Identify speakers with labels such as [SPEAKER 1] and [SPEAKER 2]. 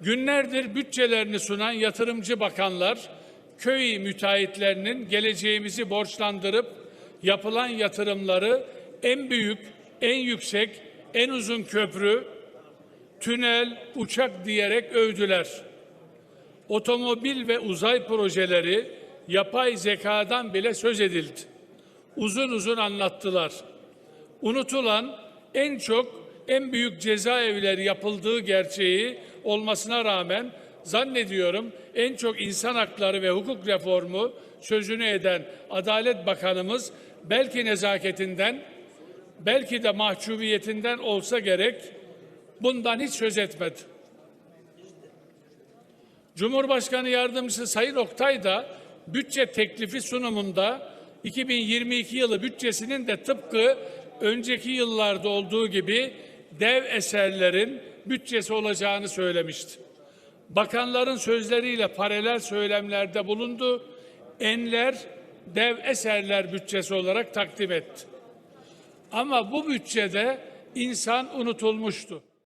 [SPEAKER 1] Günlerdir bütçelerini sunan yatırımcı bakanlar, köy müteahhitlerinin geleceğimizi borçlandırıp yapılan yatırımları en büyük, en yüksek, en uzun köprü, tünel, uçak diyerek övdüler. Otomobil ve uzay projeleri yapay zekadan bile söz edildi. Uzun uzun anlattılar. Unutulan en çok en büyük cezaevleri yapıldığı gerçeği olmasına rağmen zannediyorum en çok insan hakları ve hukuk reformu sözünü eden Adalet Bakanımız belki nezaketinden belki de mahcubiyetinden olsa gerek bundan hiç söz etmedi. Cumhurbaşkanı Yardımcısı Sayın Oktay da bütçe teklifi sunumunda 2022 yılı bütçesinin de tıpkı önceki yıllarda olduğu gibi dev eserlerin bütçesi olacağını söylemişti. Bakanların sözleriyle paralel söylemlerde bulundu. Enler dev eserler bütçesi olarak takdim etti. Ama bu bütçede insan unutulmuştu.